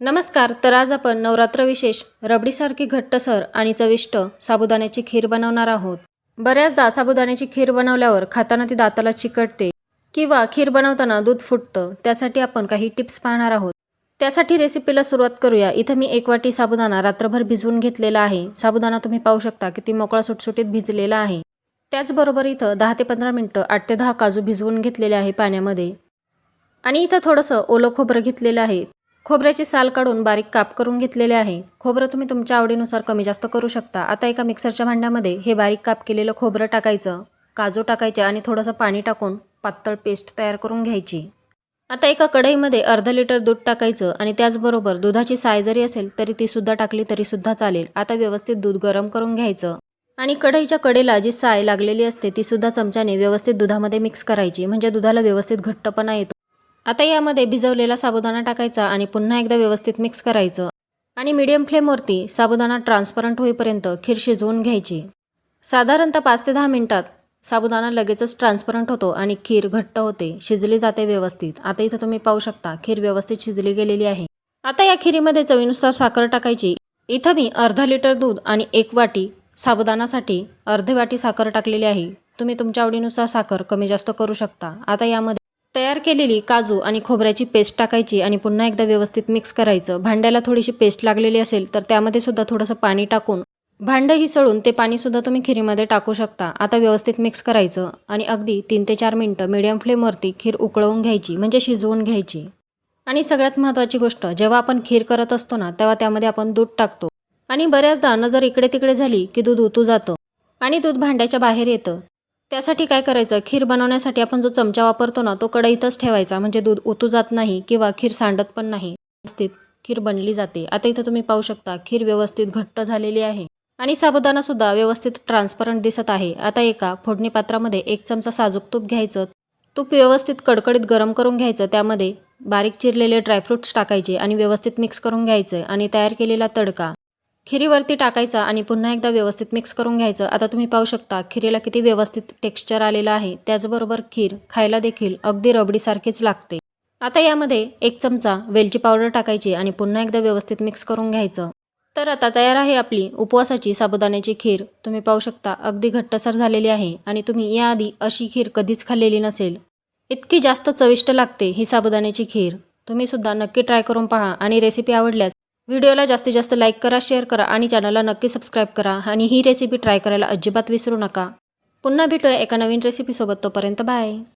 नमस्कार तर आज आपण नवरात्र विशेष रबडीसारखी घट्टसर आणि चविष्ट साबुदाण्याची खीर बनवणार आहोत. बऱ्याचदा साबुदाण्याची खीर बनवल्यावर खाताना ती दाताला चिकटते किंवा खीर बनवताना दूध फुटतं त्यासाठी आपण काही टिप्स पाहणार आहोत. त्यासाठी रेसिपीला सुरुवात करूया. इथं मी एक वाटी साबुदाणा रात्रभर भिजवून घेतलेला आहे. साबुदाणा तुम्ही पाहू शकता किती मोकळा सुटसुटीत भिजलेला आहे. त्याचबरोबर इथं दहा ते पंधरा मिनटं आठ ते दहा काजू भिजवून घेतलेले आहे पाण्यामध्ये. आणि इथं थोडंसं ओलं खोबरं घेतलेलं आहे. खोबऱ्याची साल काढून बारीक काप करून घेतलेले आहे. खोबरं तुम्ही तुमच्या आवडीनुसार कमी जास्त करू शकता. आता एका मिक्सरच्या भांड्यामध्ये हे बारीक काप केलेलं खोबरं टाकायचं. काजू टाकायचे आणि थोडंसं पाणी टाकून पातळ पेस्ट तयार करून घ्यायची. आता एका कढईमध्ये अर्धा लिटर दूध टाकायचं आणि त्याचबरोबर दुधाची साय जरी असेल तरी ती सुद्धा टाकली तरी सुद्धा चालेल. आता व्यवस्थित दूध गरम करून घ्यायचं. आणि कढईच्या कडेला जी साय लागलेली असते ती सुद्धा चमच्याने व्यवस्थित दुधामध्ये मिक्स करायची. म्हणजे दुधाला व्यवस्थित घट्टपणा येतो. आता यामध्ये भिजवलेला साबुदाणा टाकायचा आणि पुन्हा एकदा व्यवस्थित मिक्स करायचं. आणि मीडियम फ्लेमवरती साबुदाणा ट्रान्सपरंट होईपर्यंत खीर शिजवून घ्यायची. साधारणतः पाच ते दहा मिनिटात साबुदाणा लगेचच ट्रान्सपरंट होतो आणि खीर घट्ट होते शिजली जाते व्यवस्थित. आता इथं तुम्ही पाहू शकता खीर व्यवस्थित शिजली गेलेली आहे. आता या खिरीमध्ये चवीनुसार साखर टाकायची. इथं मी अर्धा लिटर दूध आणि एक वाटी साबुदाणासाठी अर्धी वाटी साखर टाकलेली आहे. तुम्ही तुमच्या आवडीनुसार साखर कमी जास्त करू शकता. आता यामध्ये तयार केलेली काजू आणि खोबऱ्याची पेस्ट टाकायची आणि पुन्हा एकदा व्यवस्थित मिक्स करायचं. भांड्याला थोडीशी पेस्ट लागलेली असेल तर त्यामध्ये सुद्धा थोडंसं पाणी टाकून. भांडं ही सळून ते पाणीसुद्धा तुम्ही खिरीमध्ये टाकू शकता. आता व्यवस्थित मिक्स करायचं आणि अगदी तीन ते चार मिनटं मिडियम फ्लेमवरती खीर उकळवून घ्यायची म्हणजे शिजवून घ्यायची. आणि सगळ्यात महत्त्वाची गोष्ट जेव्हा आपण खीर करत असतो ना तेव्हा त्यामध्ये आपण दूध टाकतो. आणि बऱ्याचदा नजर इकडे तिकडे झाली की दूध उतू जातं आणि दूध भांड्याच्या बाहेर येतं. त्यासाठी काय करायचं? खीर बनवण्यासाठी आपण जो चमचा वापरतो ना तो कढईतच ठेवायचा. म्हणजे दूध ओतू जात नाही किंवा खीर सांडत पण नाही. व्यवस्थित खीर बनली जाते. आता इथं तुम्ही पाहू शकता खीर व्यवस्थित घट्ट झालेली आहे. आणि साबुदाणा सुद्धा व्यवस्थित ट्रान्सपरंट दिसत आहे. आता एका फोडणी पात्रामध्ये एक चमचा साजूक तूप घ्यायचं. तूप व्यवस्थित कडकडीत गरम करून घ्यायचं. त्यामध्ये बारीक चिरलेले ड्रायफ्रुट्स टाकायचे आणि व्यवस्थित मिक्स करून घ्यायचं आणि तयार केलेला तडका. खिरीवरती टाकायचा आणि पुन्हा एकदा व्यवस्थित मिक्स करून घ्यायचं. आता तुम्ही पाहू शकता खिरीला किती व्यवस्थित टेक्स्चर आलेलं आहे. त्याचबरोबर खीर खायला देखील अगदी रबडीसारखीच लागते. आता यामध्ये एक चमचा वेलची पावडर टाकायची आणि पुन्हा एकदा व्यवस्थित मिक्स करून घ्यायचं. तर आता तयार आहे आपली उपवासाची साबुदाण्याची खीर. तुम्ही पाहू शकता अगदी घट्टसर झालेली आहे आणि तुम्ही याआधी अशी खीर कधीच खाल्लेली नसेल. इतकी जास्त चविष्ट लागते ही साबुदाण्याची खीर. तुम्ही सुद्धा नक्की ट्राय करून पहा आणि रेसिपी आवडल्यास व्हिडिओला जास्तीत जास्त लाईक करा शेअर करा आणि चॅनलला नक्की सबस्क्राईब करा आणि ही रेसिपी ट्राय करायला अजिबात विसरू नका. पुन्हा भेटूया एका नवीन रेसिपीसोबत तोपर्यंत बाय.